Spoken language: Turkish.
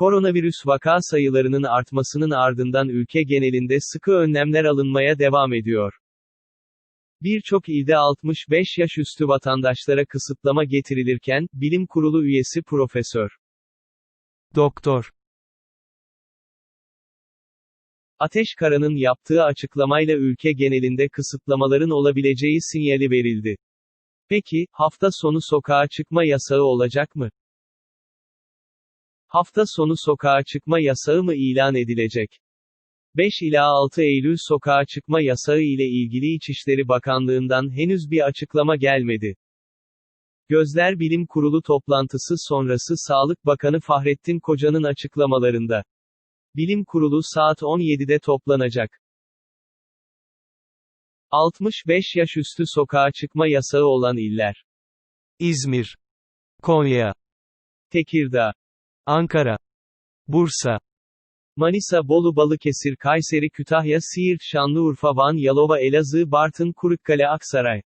Koronavirüs vaka sayılarının artmasının ardından ülke genelinde sıkı önlemler alınmaya devam ediyor. Birçok ilde 65 yaş üstü vatandaşlara kısıtlama getirilirken, Bilim Kurulu üyesi Profesör Doktor Ateş Kara'nın yaptığı açıklamayla ülke genelinde kısıtlamaların olabileceği sinyali verildi. Peki, hafta sonu sokağa çıkma yasağı olacak mı? Hafta sonu sokağa çıkma yasağı mı ilan edilecek? 5 ila 6 Eylül sokağa çıkma yasağı ile ilgili İçişleri Bakanlığı'ndan henüz bir açıklama gelmedi. Gözler Bilim Kurulu toplantısı sonrası Sağlık Bakanı Fahrettin Koca'nın açıklamalarında. Bilim Kurulu saat 17'de toplanacak. 65 yaş üstü sokağa çıkma yasağı olan iller. İzmir Konya Tekirdağ, Ankara Bursa Manisa, Bolu, Balıkesir, Kayseri, Kütahya, Siirt, Şanlıurfa, Van, Yalova, Elazığ, Bartın, Kırıkkale, Aksaray.